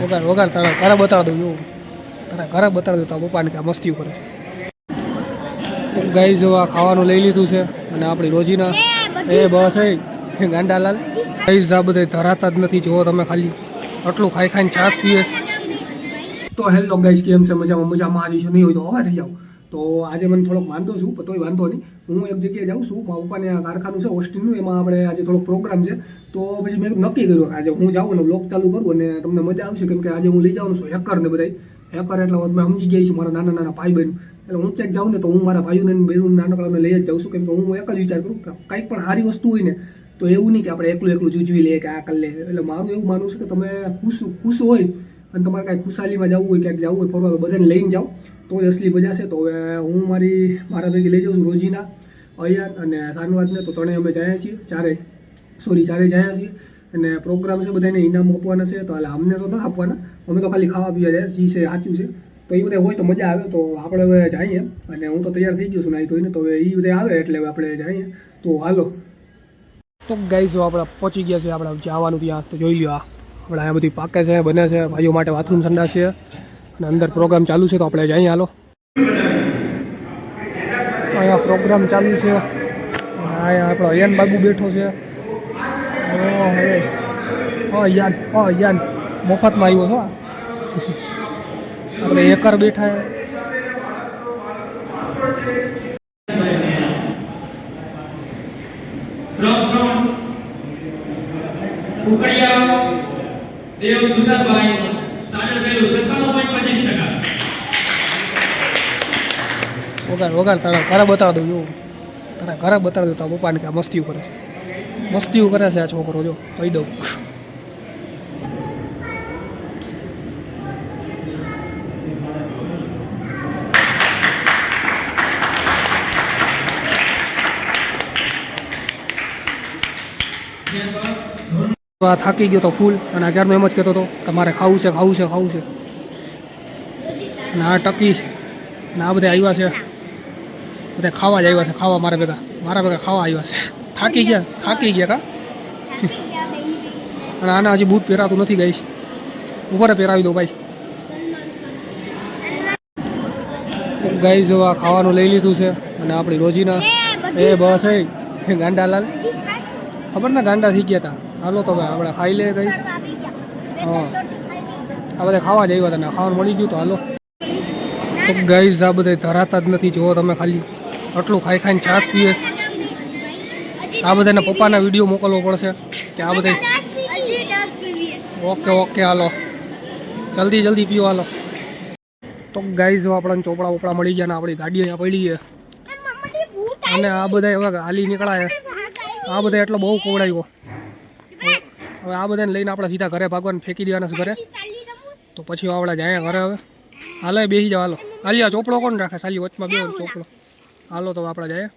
વગાડ વગાડ તારા ઘરે બતાવી દઉં એવું. તારા ઘરે બતાવી દઉં, તારા પપ્પાને કે મસ્તી કરે ગાઈ જો આ ખાવાનું લઈ લીધું છે અને આપણી રોજીના. એ બસ એ ગાંડાલાલ ગાઈઝ આ બધા ધરાતા જ નથી, જુઓ તમે ખાલી. આટલું ખાઈ ખાઈને છાસ પીએ તો હેલો ગાઈઝ કેમ છે? મજામાં મજામાં આવી છું નહીં હોય તો હવે થઈ જાઓ તો આજે મને થોડોક વાંધો છું પણ તોય વાંધો નહીં. હું એક જગ્યાએ જાઉં છું, મારા પપ્પાને કારખાનું છે ઓસ્ટિનનું એમાં આપણે આજે થોડોક પ્રોગ્રામ છે. તો પછી મેં નક્કી કર્યું આજે હું જાઉં ને બ્લોગ ચાલુ કરું અને તમને મજા આવશે, કેમ કે આજે હું લઈ જવાનું છું હેકરને બધા હેકર એટલે મેં સમજી ગયા છું મારા નાના નાના ભાઈ બહેન એટલે હું ક્યાંક જાઉં ને તો હું મારા ભાઈઓને ને બહેનોને નાનકડાને લઈ જ જાઉં છું, કેમ કે હું એક જ વિચાર કરું કે કંઈક પણ સારી વસ્તુ હોય ને, તો એવું નહીં કે આપણે એકલું એકલું જૂજવી લઈએ કે આ કરી લે. એટલે મારું એવું માનવું છે કે તમે ખુશ ખુશ હોય અને તમારે કાંઈ ખુશાલીમાં જવું હોય, ક્યાંક જવું હોય, ફરવા બધાને લઈને જાઓ. તો જ અસલી મજા છે. તો હવે હું મારી, મારા ભેગી લઈ જાઉં રોજીના, અયાન અને સાનવાદને તો ત્રણેય અમે જાય છીએ ચારે સોરી ચારે જાય છીએ. અને પ્રોગ્રામ છે બધાને ઇનામ આપવાના છે. તો હાલ અમને તો ના આપવાના. અમે તો ખાલી ખાવા પીવા જાય જી છે સાચું છે. તો એ બધા હોય તો મજા આવે. તો આપણે હવે જઈએ. અને હું તો તૈયાર થઈ ગયો છું નાઈ ધોઈને. તો હવે એ બધા આવે એટલે આપણે જઈએ. તો હાલો. તો ગાઈ જો આપણે પહોંચી ગયા છે આપણે જવાનું ત્યાં. તો જોઈ લો આ. આપણે અહીંયા બધી પાકે છે, બને છે, ભાઈઓ માટે બાથરૂમ સંડાસ છે. અને અંદર પ્રોગ્રામ ચાલુ છે તો આપણે જઈએ હાલો. અહીંયા પ્રોગ્રામ ચાલુ છે. અહીંયા આપણો અયન બાબુ બેઠો છે. અયાન અયાન મફતમાં આવ્યો છો આપણે એકર બેઠા ઉકડિયા દેવ તુષારભાઈ સ્ટાન્ડર્ડ વેલ્યુ સત્તાણું પોઈન્ટ પચીસ ટકા. વગાડ વગાડ તારા ઘરે બતાવી દઉં એવું તારા ઘરે બતાવી દઉં, તારા પપ્પાને કે મસ્તી કરે છે. મસ્તીઓ કરે છે આ છોકરો, જો. કહી દઉં. આ થાકી ગયો તો ફૂલ અને અત્યારનો એમ જ કહેતો હતો કે મારે ખાવું છે ખાવું છે ખાવું છે. અને આ ટકી ને આ બધા આવ્યા છે. બધા ખાવા જ આવ્યા છે ખાવા મારા ભેગા. મારા ભેગા ખાવા આવ્યા છે. થાકી ગયા થાકી ગયા કા? અને આને હજી બૂટ પહેરાતું નથી ગઈશ. ઉપર પહેરાવી દો ભાઈ. ગાઈ જો આ ખાવાનું લઈ લીધું છે અને આપણી રોજીના. એ બસ એ. ગાંડાલાલ. ખબર ને ગાંડા થઈ ગયા હતા હાલો તો ભાઈ આપણે ખાઈ લે ગઈ હા. આ બધા ખાવા જ આવ્યા તને. ખાવાનું મળી ગયું તો હાલો. તો ગાઈઝ આ બધા ધરાતા જ નથી. જુઓ તમે ખાલી આટલું ખાઈ ખાઈને છાસ પીએ. આ બધાને પપ્પાના વીડિયો મોકલવો પડશે કે આ બધા ઓકે ઓકે હાલો. જલ્દી જલ્દી પીઓ હાલો. તો ગાઈઝ આપણને ચોપડા વોપડા મળી ગયા ને આપણી ગાડી અહીંયા પડી છે. અને આ બધા એવા હાલી નીકળાય આ બધા એટલો બહુ કોવડાવ્યો હવે આ બધાને લઈને આપણે સીધા ઘરે ભાગવાને, ફેંકી દેવાના છે ઘરે. તો પછી આપણે જાય ઘરે હવે. હાલો બેસી જાઓ, હાલો. હાલી આ ચોપડો કોણ રાખે સાલી વચમાં બે ચોપડો. હાલો, તો આપણે જાય